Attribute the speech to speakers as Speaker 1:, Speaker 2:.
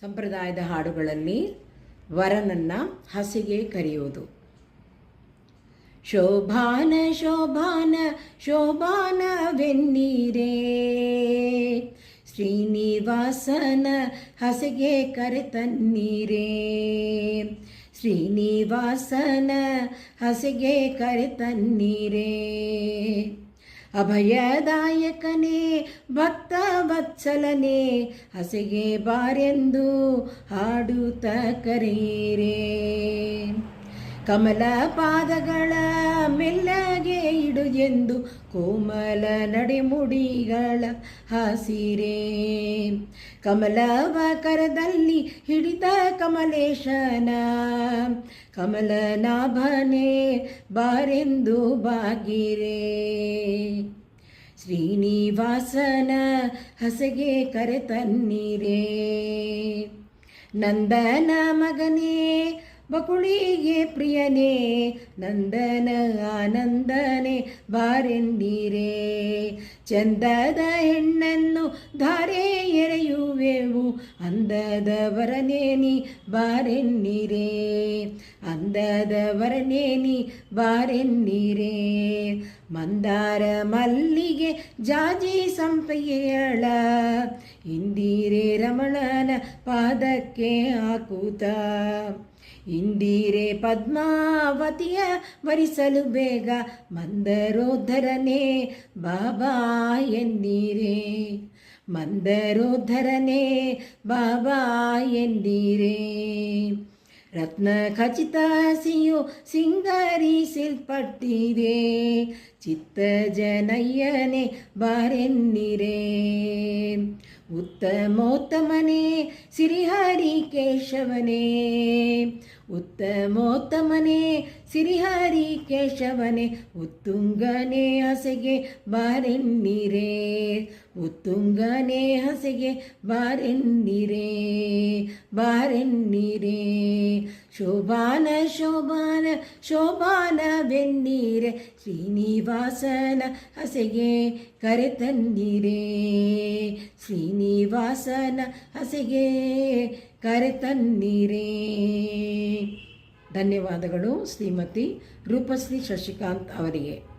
Speaker 1: ಸಂಪ್ರದಾಯದ ಹಾಡುಗಳಲ್ಲಿ ವರನನ್ನ ಹಸಿಗೆ ಕರೆಯೋದು ಶೋಭಾನ ಶೋಭಾನ ಶೋಭಾನ ವೆನ್ನೀರೇ ಶ್ರೀನಿವಾಸನ ಹಸಿಗೆ ಕರೆತನ್ನೀರೇ. ಶ್ರೀನಿವಾಸನ ಹಸಿಗೆ ಕರೆತನ್ನೀರೇ. ಅಭಯದಾಯಕನೇ ಭಕ್ತ ವತ್ಸಲನೇ ಹಸಿಗೆ ಬಾರೆಂದು ಹಾಡುತ್ತ ಕರೆಯಿರೇ. ಕಮಲ ಪಾದಗಳ ಮೆಲ್ಲಗೆ ಇಡು ಎಂದು ಕೋಮಲ ನಡೆಮುಡಿಗಳ ಹಸಿರೇ. ಕಮಲ ವಕರದಲ್ಲಿ ಹಿಡಿತ ಕಮಲೇಶನ ಕಮಲನಾಭನೇ ಬಾರೆಂದು ಬಾಗಿರೇ. ಶ್ರೀನಿವಾಸನ ಹಸಗೆ ಕರೆತನ್ನೀರೇ ನಂದನ ಮಗನೇ ಬಕುಳಿಗೆ ಪ್ರಿಯನೇ, ನಂದನ ಆನಂದನೆ, ಬಾರೆಂದಿರೇ. ಚಂದದ ಹೆಣ್ಣನ್ನು ಧಾರೆ ಎರೆಯುವೆವು ಅಂದದ ವರನೇನಿ ಬಾರೆನ್ನಿರೇ ಅಂದದ ವರನೇನಿ ಬಾರೆನ್ನಿರೇ ಮಂದಾರ ಮಲ್ಲಿಗೆ ಜಾಜಿ ಸಂಪೆಯಳ ಇಂದಿರೆ ರಮಣನ ಪಾದಕ್ಕೆ ಹಾಕುತ್ತ. ಇಂದಿರೆ ಪದ್ಮಾವತಿಯ ವರಿಸಲು ಬೇಗ ಮಂದರೋಧರನೇ ಬಾಬಾ ಎನ್ನೀರೇ ಮಂದರೋಧರನೇ ಬಾಬಾ ಎಂದಿರೇ ರತ್ನ ಖಚಿತ ಸಿಯು ಸಿಂಗರಿಸಿಲ್ಪಟ್ಟಿದೆ ಚಿತ್ತ ಜನಯ್ಯನೆ ಬಾರೆನ್ನಿರೇ ಉತ್ತಮೋತ್ತಮನೇ ಸಿರಿಹರಿ ಕೇಶವನೇ. ಉತ್ತಮೋತ್ತಮನೇ ಸಿರಿಹರಿ ಕೇಶವನೇ ಉತ್ತುಂಗನೇ ಹಸೆಗೆ ಬಾರೆನ್ನಿರೇ. ಉತ್ತುಂಗನೇ ಹಸೆಗೆ ಬಾರೆನ್ನಿರೇ. ಬಾರೆನ್ನಿರೇ. ಶೋಭಾನ ಶೋಭಾನ ಬೆನ್ನೀರೆ. ಶ್ರೀನಿವಾಸನ ಹಸೆಗೆ ಕರೆತನ್ನೀರೆ. ಶ್ರೀನಿವಾಸನ ಹಸೆಗೆ ಕರೆತನ್ನೀರೆ. ಧನ್ಯವಾದಗಳು ಶ್ರೀಮತಿ ರೂಪಶ್ರೀ ಶಶಿಕಾಂತ್ ಅವರಿಗೆ.